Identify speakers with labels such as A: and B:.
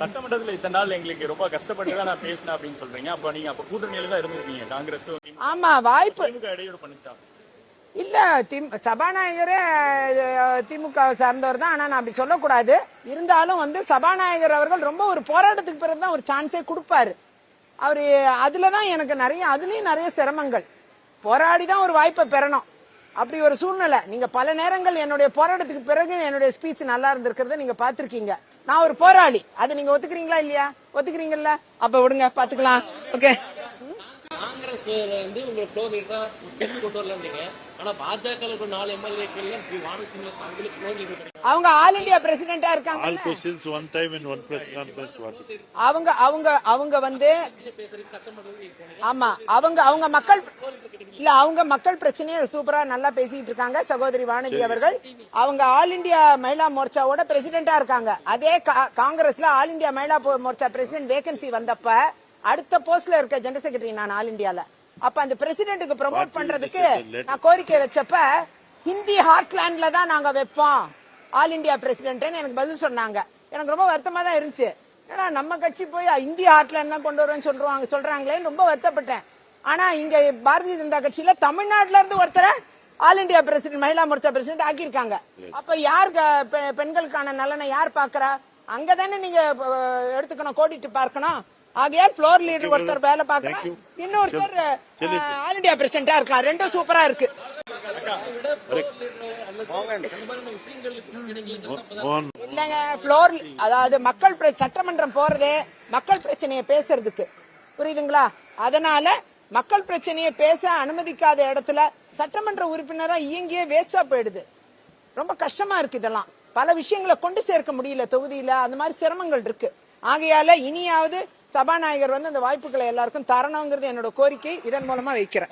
A: சட்டமன்றத்துல இத்தனை நாள் எங்களுக்கு ரொம்ப கஷ்டப்பட்டு தான் நான் பேசினேன் அப்படின்னு சொல்றீங்க. அப்ப நீங்க அப்ப கூட்டணியில தான் இருந்திருக்கீங்க காங்கிரஸ்
B: ஆமா வாய்ப்பு
A: இடையூறு பண்ணுச்சா?
B: இல்ல திம்- சபாநாயகரே திமுக சார்ந்தவர் தான். ஆனா நான் அப்படி சொல்லக்கூடாது. இருந்தாலும் வந்து சபாநாயகர் அவர்கள் ரொம்ப ஒரு போராட்டத்துக்கு பிறகு தான் ஒரு சான்ஸே கொடுப்பாரு. அவரு அதுலதான் எனக்கு நிறைய அதுலயும் நிறைய சிரமங்கள். போராடி தான் ஒரு வாய்ப்பை பெறணும். அப்படி ஒரு சூழ்நிலை. நீங்க பல நேரங்கள் என்னுடைய போராட்டத்துக்கு பிறகு என்னுடைய ஸ்பீச் நல்லா இருந்திருக்கிறத நீங்க பாத்திருக்கீங்க நான் ஒரு போராளி. அதை நீங்க ஒத்துக்கிறீங்களா இல்லையா? ஒத்துக்கிறீங்கல்ல? அப்ப விடுங்க பாத்துக்கலாம் ஓகே.
C: காங்கிரஸ் வந்து உங்களை ஃப்ளோ லீடரா கொண்டு வரலன்றீங்க ஆனா பாஜக நாலு எம்எல்ஏக்கள்
B: அவங்க ஆல் இந்தியா பிரசிடென்டா இருக்காங்க.
D: All questions one time in one press conference. What?
B: அவங்க அவங்க அவங்க வந்து ஆமா அவங்க அவங்க மக்கள் இல்ல அவங்க மக்கள் பிரச்சனையை சூப்பரா நல்லா பேசிட்டு இருக்காங்க. சகோதரி வானதி அவர்கள். அவங்க ஆல் இந்தியா மகிழா மோர்ச்சாவோட பிரசிடென்டா இருக்காங்க. அதே காங்கிரஸ்ல ஆல் இந்தியா மகிழா போ- மோர்ச்சா பிரசிடென்ட் வேகன்சி வந்தப்ப அடுத்த போஸ்ட்ல இருக்க ஜெனரல் செக்ரட்டரி நான் ஆல் இந்தியால அப்ப அந்த பிரசிடென்ட்டுக்கு ப்ரமோட் பண்றதுக்கு? நான் கோரிக்கை வச்சப்ப ஹிந்தி ஹார்ட்லேண்ட்ல தான் நாங்க வைப்போம். ஆல் இந்தியா பிரசிடென்ட்னு எனக்கு பதில் சொன்னாங்க. எனக்கு ரொம்ப வருத்தமா தான் இருந்துச்சு. ஏன்னா நம்ம கட்சி போய் இந்தி ஹார்ட்லேண்ட் தான் கொண்டு வருவேன்னு சொல்றாங்க சொல்றாங்களேன்னு ரொம்ப வருத்தப்பட்டேன். ஆனா இங்க பாரதிய ஜனதா கட்சியில தமிழ்நாட்டுல இருந்து ஒருத்தரை all India president Mahila Morcha president ஆக்கியிருக்காங்க. அப்ப யார் பெண்களுக்கான நலனை யார் பாக்குறா அங்கதானே நீங்க எடுத்துக்கணும் கோடிட்டு பார்க்கணும். ஆகையால் ஃப்ளோர் லீடர் ஒருத்தர் வேலை பார்க்கணும். இன்னொருத்தர் ஆல் இந்தியா பிரசிடென்டா இருக்கலாம். ரெண்டும் சூப்பரா இருக்கு. இல்லங்க ஃப்ளோர் அதாவது மக்கள் சட்டமன்றம் போறதே மக்கள் பிரச்சனையை பேசுறதுக்கு. புரியுதுங்களா? அதனால மக்கள் பிரச்சனையை பேச அனுமதிக்காத இடத்துல சட்டமன்ற உறுப்பினரா இயங்கியே வேஸ்டா போயிடுது. ரொம்ப கஷ்டமா இருக்கு இதெல்லாம். பல விஷயங்களை கொண்டு சேர்க்க முடியல தொகுதியில. அந்த மாதிரி சிரமங்கள் இருக்கு. ஆகையால இனியாவது சபாநாயகர் வந்து அந்த வாய்ப்புகளை எல்லாருக்கும் தரணுங்கிறது என்னோட கோரிக்கை. இதன் மூலமா வைக்கிறேன்.